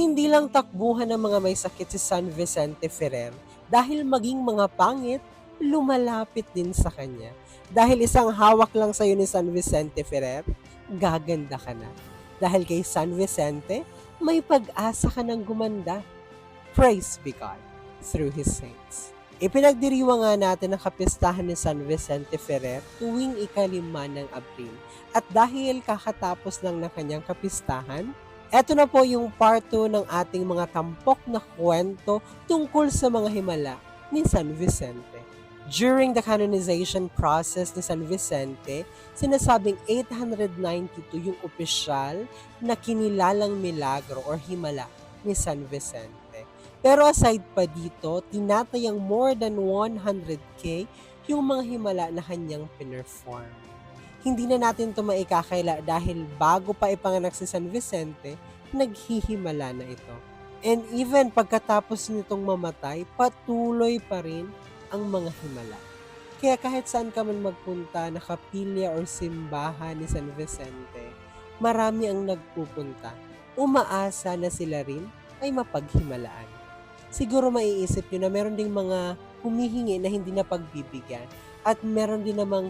Hindi lang takbuhan ng mga may sakit si San Vicente Ferrer dahil maging mga pangit, lumalapit din sa kanya. Dahil isang hawak lang sa'yo ni San Vicente Ferrer, gaganda ka na. Dahil kay San Vicente, may pag-asa ka ng gumanda. Praise be God through His saints. Ipinagdiriwa nga natin ang kapistahan ni San Vicente Ferrer tuwing ikalima ng Abril. At dahil kakatapos lang ng kanyang kapistahan, eto na po yung part 2 ng ating mga tampok na kwento tungkol sa mga himala ni San Vicente. During the canonization process ni San Vicente, sinasabing 892 yung opisyal na kinilalang milagro or himala ni San Vicente. Pero aside pa dito, tinatayang more than 100k yung mga himala na kanyang pinerform. Hindi na natin ito maikakaila dahil bago pa ipanganak si San Vicente, naghihimala na ito. And even pagkatapos nitong mamatay, patuloy pa rin ang mga himala. Kaya kahit saan ka man magpunta na kapilya or simbahan ni San Vicente, marami ang nagpupunta. Umaasa na sila rin ay mapaghimalaan. Siguro maiisip nyo na meron ding mga humihingi na hindi na pagbibigyan at meron din namang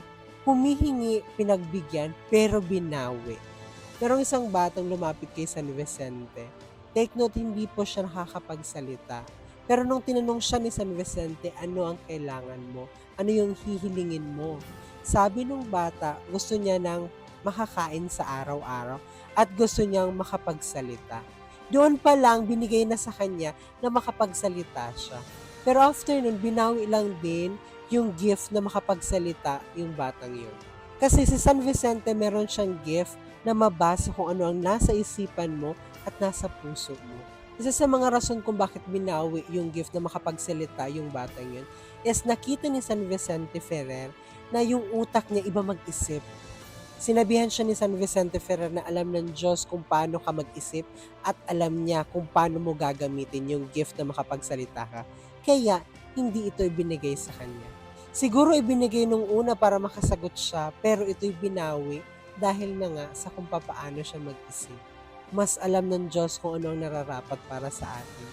humihingi pinagbigyan pero binawi. Merong isang batang lumapit kay San Vicente. Take note, hindi po siya nakakapagsalita. Pero nung tinanong siya ni San Vicente, ano ang kailangan mo? Ano yung hihilingin mo? Sabi nung bata, gusto niya nang makakain sa araw-araw at gusto niyang makapagsalita. Doon pa lang, binigay na sa kanya na makapagsalita siya. Pero after nun, binawi lang din yung gift na makapagsalita yung batang yun. Kasi si San Vicente meron siyang gift na mabasa kung ano ang nasa isipan mo at nasa puso mo. Isa sa mga rason kung bakit binawi yung gift na makapagsalita yung batang yun is nakita ni San Vicente Ferrer na yung utak niya iba mag-isip. Sinabihan siya ni San Vicente Ferrer na alam ng Diyos kung paano ka mag-isip at alam niya kung paano mo gagamitin yung gift na makapagsalita ka. Kaya, hindi ito ibinigay sa kanya. Siguro ibinigay nung una para makasagot siya, pero ito'y binawi dahil na nga sa kung papaano siya mag-isip. Mas alam ng Diyos kung ano ang nararapat para sa atin.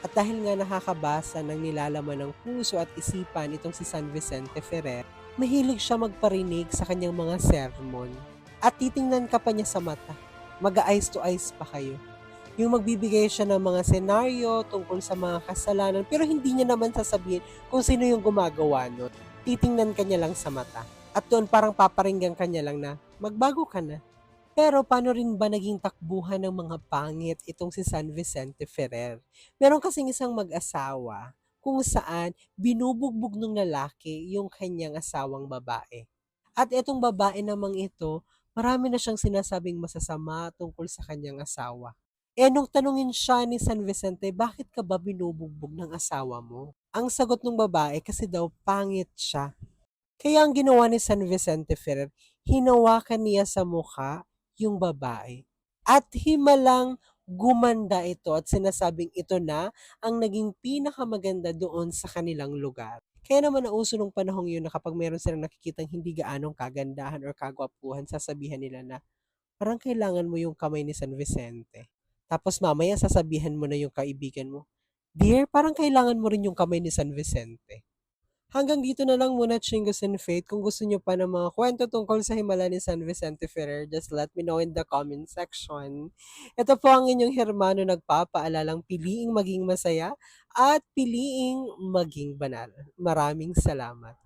At dahil nga nakakabasa ng nilalaman ng puso at isipan itong si San Vicente Ferrer, mahilig siya magparinig sa kanyang mga sermon. At titingnan ka pa niya sa mata. Mag-eyes to eyes pa kayo. Yung magbibigay siya ng mga senaryo tungkol sa mga kasalanan, pero hindi niya naman sasabihin kung sino yung gumagawa nun. Titingnan ka niya lang sa mata. At doon parang paparinggan ka niya lang na, magbago ka na. Pero paano rin ba naging takbuhan ng mga pangit itong si San Vicente Ferrer? Meron kasing isang mag-asawa kung saan binubugbog ng lalaki yung kanyang asawang babae. At itong babae namang ito, marami na siyang sinasabing masasama tungkol sa kanyang asawa. Eh nung tanungin siya ni San Vicente, bakit ka ba binubugbog ng asawa mo? Ang sagot ng babae, kasi daw pangit siya. Kaya ang ginawa ni San Vicente Ferrer, hinawakan niya sa mukha yung babae. At himalang gumanda ito at sinasabing ito na ang naging pinakamaganda doon sa kanilang lugar. Kaya naman nauso nung panahong yun na kapag meron silang nakikitang hindi gaanong kagandahan or kagwapuhan, sasabihan nila na parang kailangan mo yung kamay ni San Vicente. Tapos mamaya sasabihan mo na yung kaibigan mo, Dear, parang kailangan mo rin yung kamay ni San Vicente. Hanggang dito na lang muna, Chingos and Faith. Kung gusto nyo pa ng mga kwento tungkol sa himala ni San Vicente Ferrer, just let me know in the comment section. Ito po ang inyong Hermano nagpapaalalang piliing maging masaya at piliing maging banal. Maraming salamat.